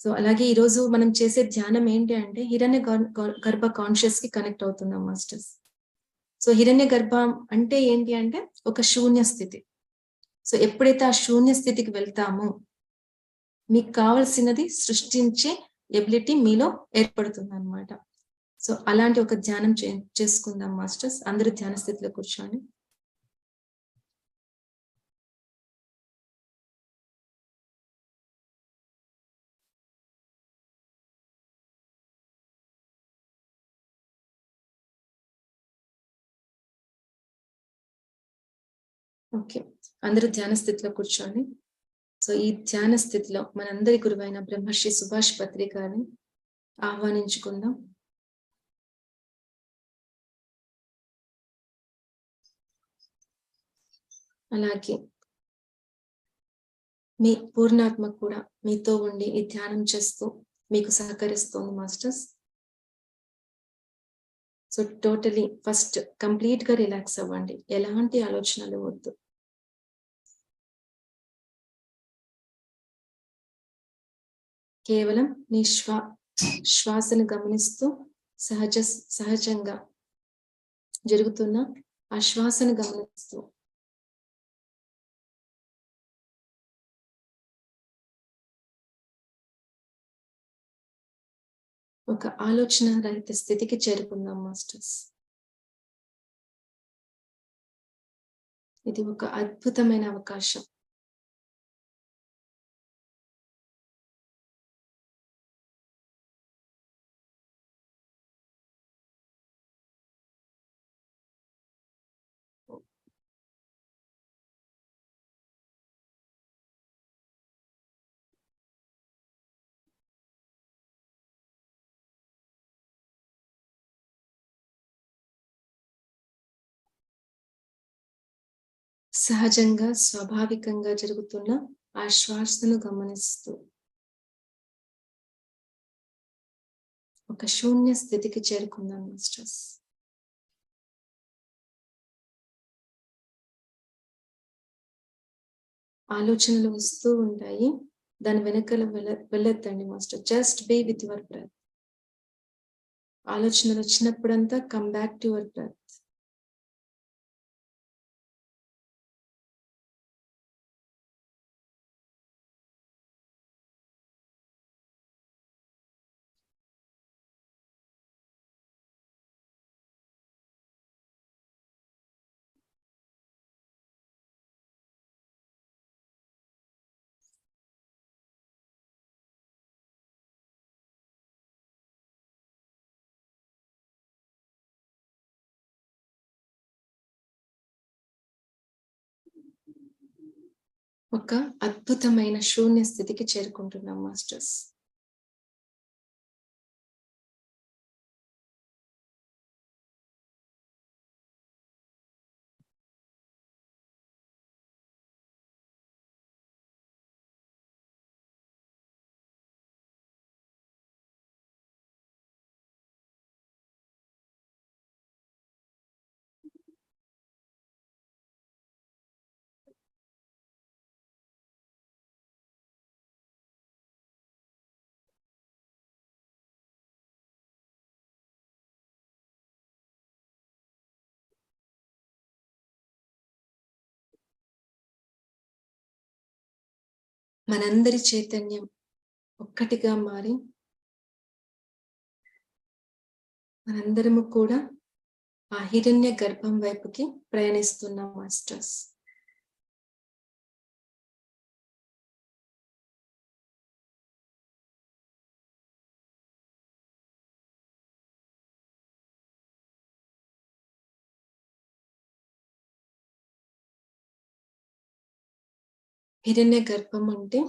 So అలాగే ఈరోజు మనం చేసే ధ్యానం ఏంటి అంటే హిరణ్య గర్- గర్భ కాన్షియస్కి కనెక్ట్ అవుతున్నాం మాస్టర్స్ సో హిరణ్య గర్భం అంటే ఏంటి అంటే ఒక శూన్య స్థితి. సో ఎప్పుడైతే ఆ శూన్య స్థితికి వెళ్తామో మీకు కావలసినది సృష్టించే ఎబిలిటీ మీలో ఏర్పడుతుంది అనమాట సో అలాంటి ఒక ధ్యానం చేసుకుందాం మాస్టర్స్ అందరూ ధ్యాన స్థితిలో కూర్చోండి. ఓకే. అందరూ ధ్యాన స్థితిలో కూర్చోండి. సో ఈ ధ్యాన స్థితిలో మనందరి గురువైన బ్రహ్మర్షి సుభాష్ పత్రి గారిని ఆహ్వానించుకుందాం. అలాగే మీ పూర్ణాత్మ కూడా మీతో ఉండి ఈ ధ్యానం చేస్తూ మీకు సహకరిస్తోంది మాస్టర్స్. సో టోటలీ ఫస్ట్ కంప్లీట్గా రిలాక్స్ అవ్వండి. ఎలాంటి ఆలోచనలు వద్దు. కేవలం నీ శ్వా శ్వాసను గమనిస్తూ సహజ సహజంగా జరుగుతున్న ఆ శ్వాసను గమనిస్తూ. ఒక ఆలోచన రహిత స్థితికి చేరుకుందాం మాస్టర్స్. ఇది ఒక అద్భుతమైన అవకాశం. సహజంగా స్వాభావికంగా జరుగుతున్న ఆ శ్వాసను గమనిస్తూ. ఒక శూన్య స్థితికి చేరుకుందాం మాస్టర్స్ ఆలోచనలు వస్తూ ఉంటాయి. దాని వెనకల వెళ్ళ వెళ్ళొద్దండి master just be with your breath ఆలోచనలు వచ్చినప్పుడంతా come back to your breath ఒక అద్భుతమైన శూన్య స్థితికి చేరుకుంటున్నాం మాస్టర్స్. మనందరి చైతన్యం ఒక్కటిగా మారి మనందరము కూడా ఆ హిరణ్య గర్భం వైపుకి ప్రయాణిస్తున్నాం మాస్టర్స్. హిరణ్య గర్భం అంటే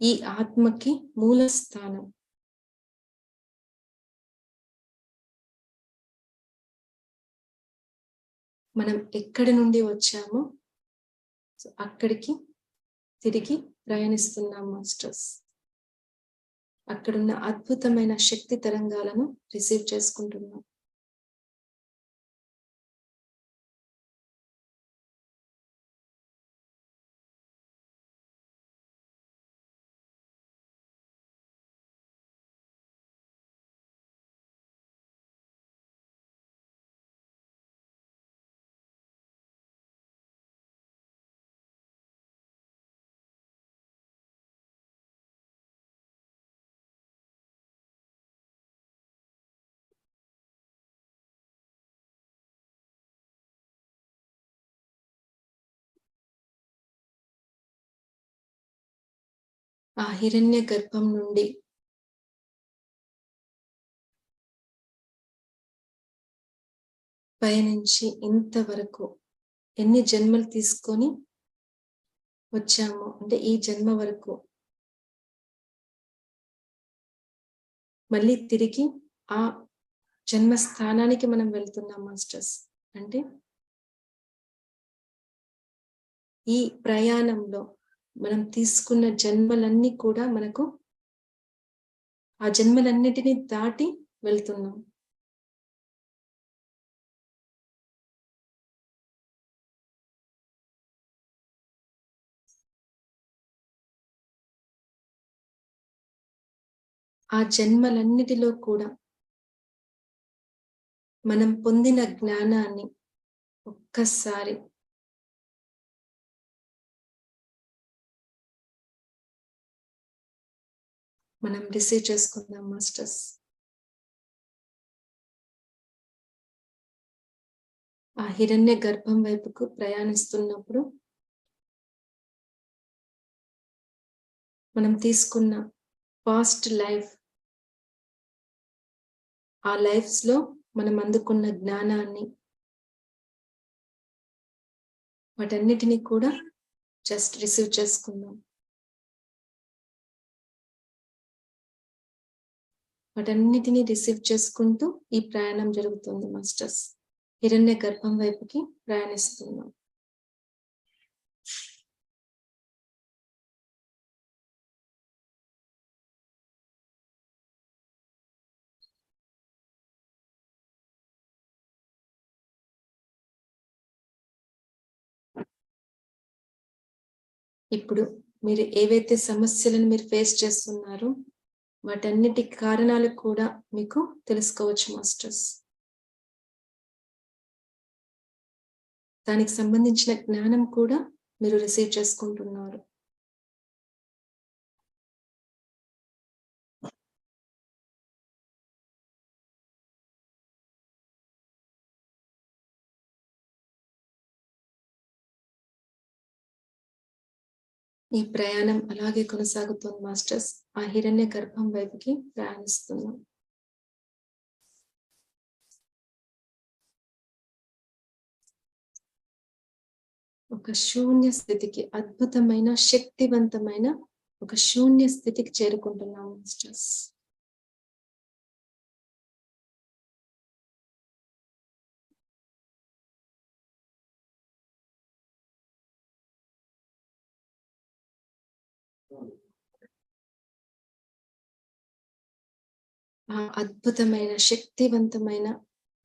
ఈ ఆత్మకి మూల స్థానం. మనం ఎక్కడి నుండి వచ్చామో అక్కడికి తిరిగి ప్రయాణిస్తున్నాం మాస్టర్స్. అక్కడున్న అద్భుతమైన శక్తి తరంగాలను రిసీవ్ చేసుకుంటున్నాం. ఆ హిరణ్య గర్భం నుండి. పయనించి ఇంతవరకు ఎన్ని జన్మలు తీసుకొని వచ్చాము అంటే ఈ జన్మ వరకు మళ్ళీ తిరిగి ఆ జన్మ స్థానానికి మనం వెళ్తున్నాం మాస్టర్స్. అంటే ఈ ప్రయాణంలో మనం తీసుకున్న జన్మలన్నీ కూడా మనకు ఆ జన్మలన్నిటినీ దాటి వెళ్తున్నాం. ఆ జన్మలన్నిటిలో కూడా మనం పొందిన జ్ఞానాన్ని ఒక్కసారి మనం రిసీవ్ చేసుకుందాం మాస్టర్స్. ఆ హిరణ్య గర్భం వైపుకు ప్రయాణిస్తున్నప్పుడు మనం తీసుకున్న పాస్ట్ లైఫ్ ఆ లైఫ్స్లో మనం అందుకున్న జ్ఞానాన్ని వాటన్నిటినీ కూడా జస్ట్ రిసీవ్ చేసుకుందాం. వాటన్నిటినీ రిసీవ్ చేసుకుంటూ ఈ ప్రయాణం జరుగుతుంది మాస్టర్స్. హిరణ్య గర్భం వైపుకి ప్రయాణిస్తున్నాం. ఇప్పుడు మీరు ఏవైతే సమస్యలను మీరు ఫేస్ చేస్తున్నారో వాటన్నిటి కారణాలు కూడా మీకు తెలుసుకోవచ్చు మాస్టర్స్. దానికి సంబంధించిన జ్ఞానం కూడా మీరు రిసీవ్ చేసుకుంటున్నారు. ఈ ప్రయాణం అలాగే కొనసాగుతుంది మాస్టర్స్. ఆ హిరణ్య గర్భం వైపుకి ప్రయాణిస్తున్నాం. ఒక శూన్య స్థితికి అద్భుతమైన శక్తివంతమైన ఒక శూన్య స్థితికి చేరుకుంటున్నాం మాస్టర్స్. ఆ అద్భుతమైన శక్తివంతమైన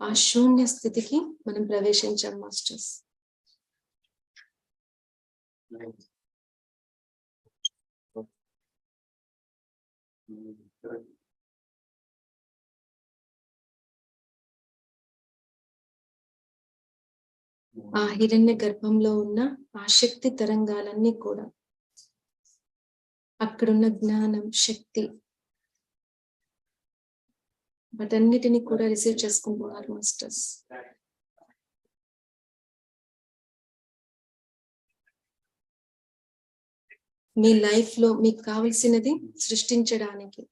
ఆ శూన్య స్థితికి మనం ప్రవేశించాం మాస్టర్స్. ఆ హిరణ్య గర్భంలో ఉన్న ఆ శక్తి తరంగాలన్నీ కూడా అక్కడున్న జ్ఞానం శక్తి. వాటన్నిటిని కూడా రిసీవ్ చేసుకుంటున్నారు మాస్టర్స్ మీ లైఫ్లో మీకు కావలసినది సృష్టించడానికి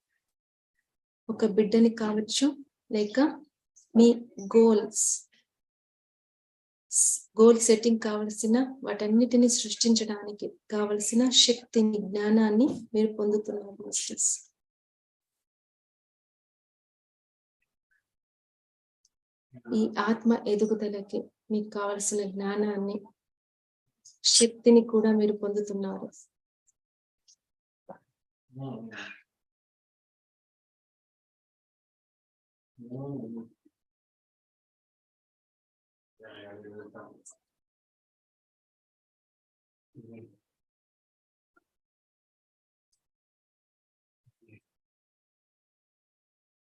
ఒక బిడ్డని కావచ్చు లేక మీ గోల్స్ గోల్ సెట్టింగ్ కావలసిన వాటన్నిటిని సృష్టించడానికి కావలసిన శక్తిని జ్ఞానాన్ని మీరు పొందుతున్నారు మాస్టర్స్. ఈ ఆత్మ ఎదుగుదలకి మీకు కావలసిన జ్ఞానాన్ని శక్తిని కూడా మీరు పొందుతున్నారు.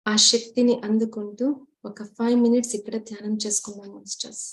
ఆ శక్తిని అందుకుంటూ ఒక ఫైవ్ మినిట్స్ ఇక్కడ ధ్యానం చేసుకుందాం మాస్టర్స్.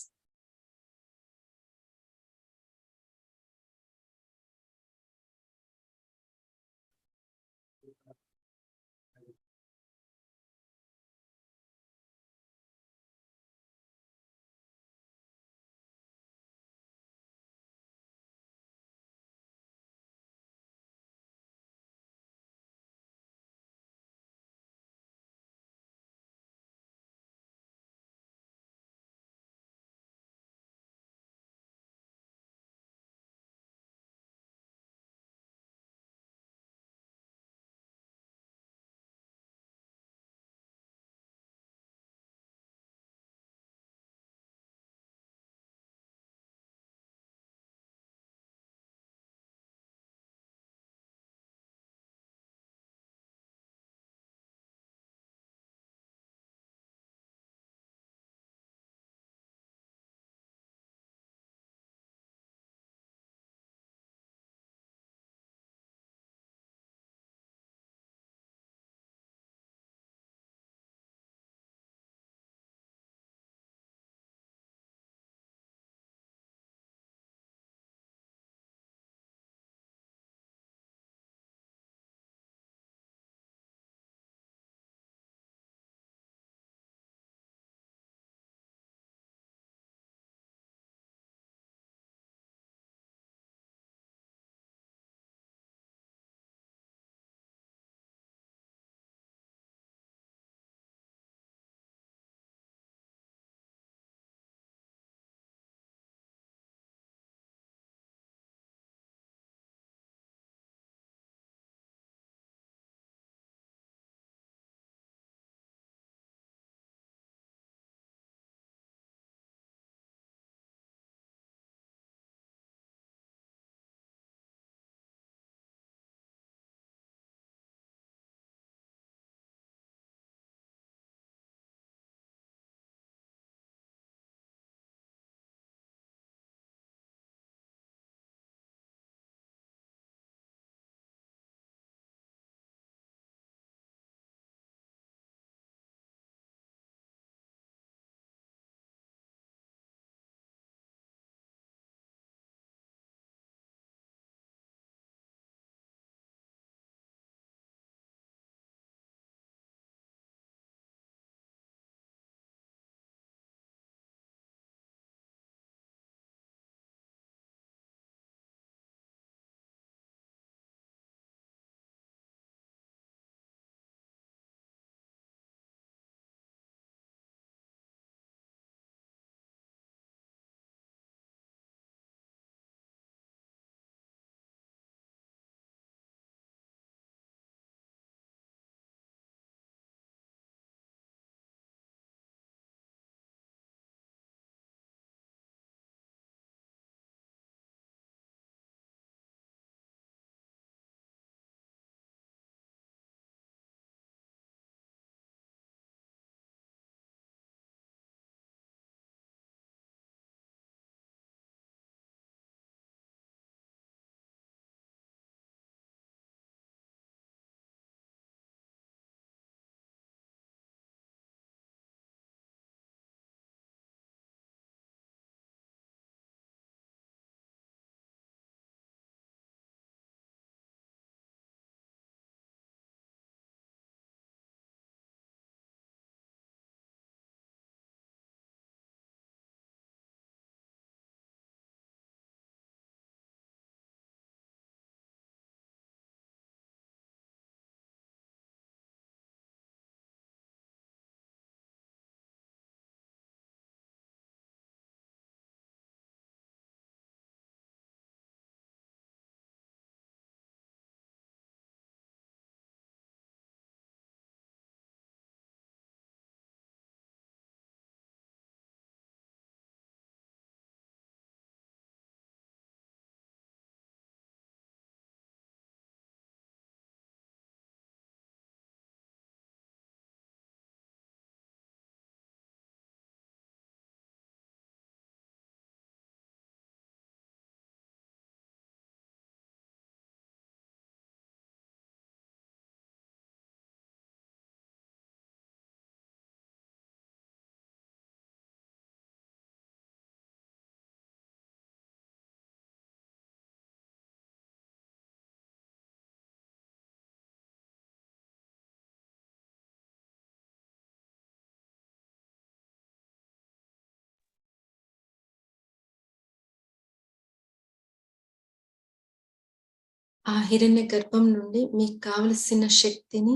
ఆ హిరణ్య గర్భం నుండి మీకు కావలసిన శక్తిని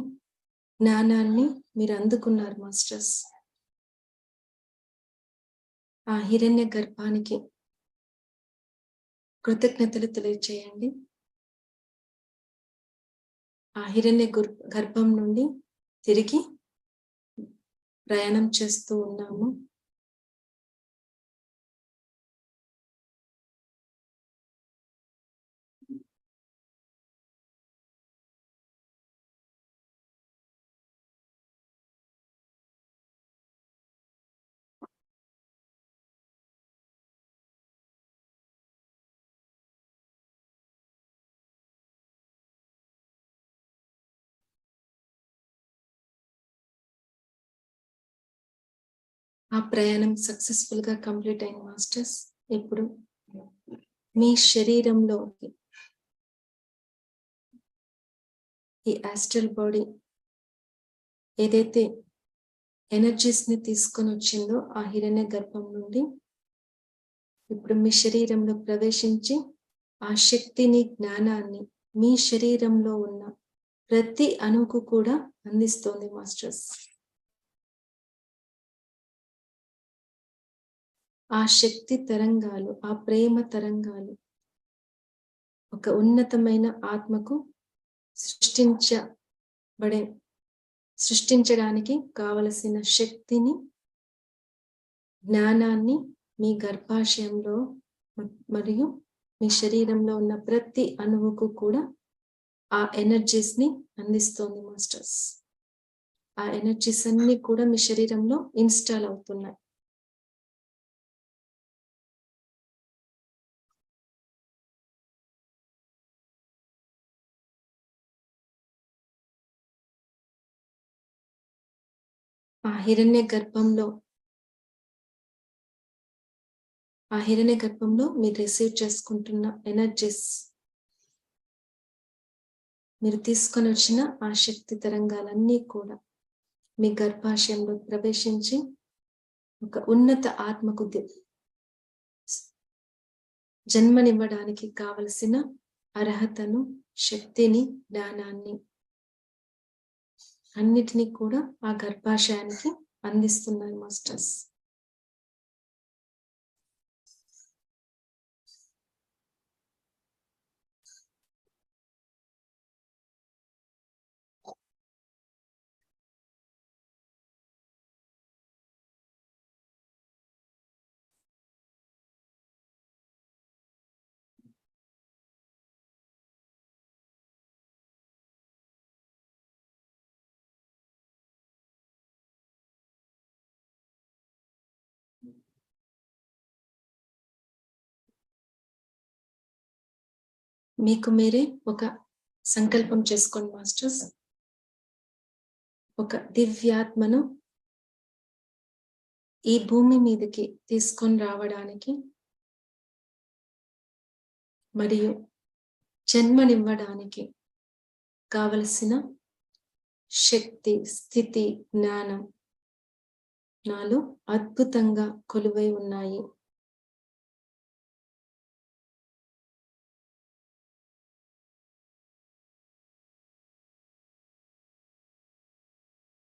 జ్ఞానాన్ని మీరు అందుకున్నారు మాస్టర్స్. ఆ హిరణ్య గర్భానికి కృతజ్ఞతలు తెలియచేయండి. ఆ హిరణ్య గర్భం నుండి తిరిగి ప్రయాణం చేస్తూ ఉన్నాము. ఆ ప్రయాణం సక్సెస్ఫుల్గా కంప్లీట్ అయిన మాస్టర్స్ ఇప్పుడు మీ శరీరంలో ఈ ఆస్ట్రల్ బాడీ ఏదైతే ఎనర్జీస్ని తీసుకొని వచ్చిందో ఆ హిరణ్య గర్భం నుండి ఇప్పుడు మీ శరీరంలో ప్రవేశించి ఆ శక్తిని జ్ఞానాన్ని మీ శరీరంలో ఉన్న ప్రతి అణువుకు కూడా అందిస్తోంది మాస్టర్స్ ఆ శక్తి తరంగాలు ఆ ప్రేమ తరంగాలు ఒక ఉన్నతమైన ఆత్మకు సృష్టించబడే సృష్టించడానికి కావలసిన శక్తిని జ్ఞానాన్ని మీ గర్భాశయంలో మరియు మీ శరీరంలో ఉన్న ప్రతి అణువుకు కూడా ఆ ఎనర్జీస్ని అందిస్తోంది మాస్టర్స్. ఆ ఎనర్జీస్ అన్ని కూడా మీ శరీరంలో ఇన్స్టాల్ అవుతున్నాయి. ఆ హిరణ్య గర్భంలో ఆ హిరణ్య గర్భంలో మీరు రిసీవ్ చేసుకుంటున్న ఎనర్జీస్ మీరు తీసుకొని వచ్చిన ఆ శక్తి తరంగాలన్నీ కూడా మీ గర్భాశయంలో ప్రవేశించి ఒక ఉన్నత ఆత్మకు జన్మనివ్వడానికి కావలసిన అర్హతను శక్తిని జ్ఞానాన్ని అన్నిటినీ కూడా ఆ గర్భాశయానికి అందిస్తున్నాయి మాస్టర్స్. మీకు మీరే ఒక సంకల్పం చేసుకోండి మాస్టర్స్. ఒక దివ్యాత్మను ఈ భూమి మీదకి తీసుకొని రావడానికి మరియు జన్మనివ్వడానికి కావలసిన శక్తి స్థితి జ్ఞానం నాలో అద్భుతంగా కొలువై ఉన్నాయి.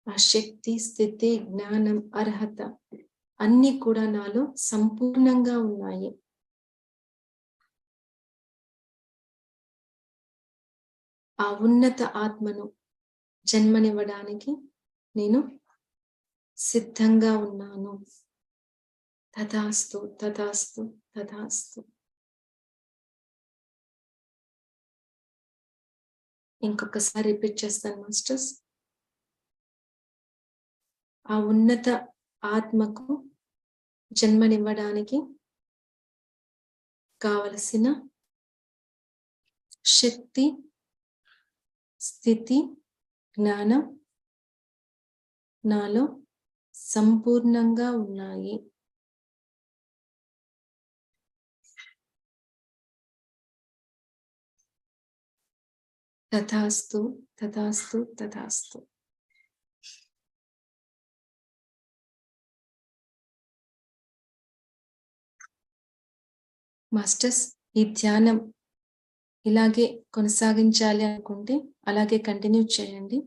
ఆ శక్తి స్థితి జ్ఞానం అర్హత అన్ని కూడా నాలో సంపూర్ణంగా ఉన్నాయి. ఆ ఉన్నత ఆత్మను జన్మనివ్వడానికి నేను సిద్ధంగా ఉన్నాను. తథాస్తు తథాస్తు తథాస్తు. ఇంకొకసారి రిపీట్ చేస్తాను మాస్టర్స్. ఆ ఉన్నత ఆత్మకు జన్మనివ్వడానికి కావలసిన శక్తి స్థితి జ్ఞానం నాలో సంపూర్ణంగా ఉన్నాయి. తథాస్తు తథాస్తు తథాస్తు. మాస్టర్స్ ఈ ధ్యానం ఇలాగే కొనసాగించాలి అనుకుంటే అలాగే కంటిన్యూ చేయండి.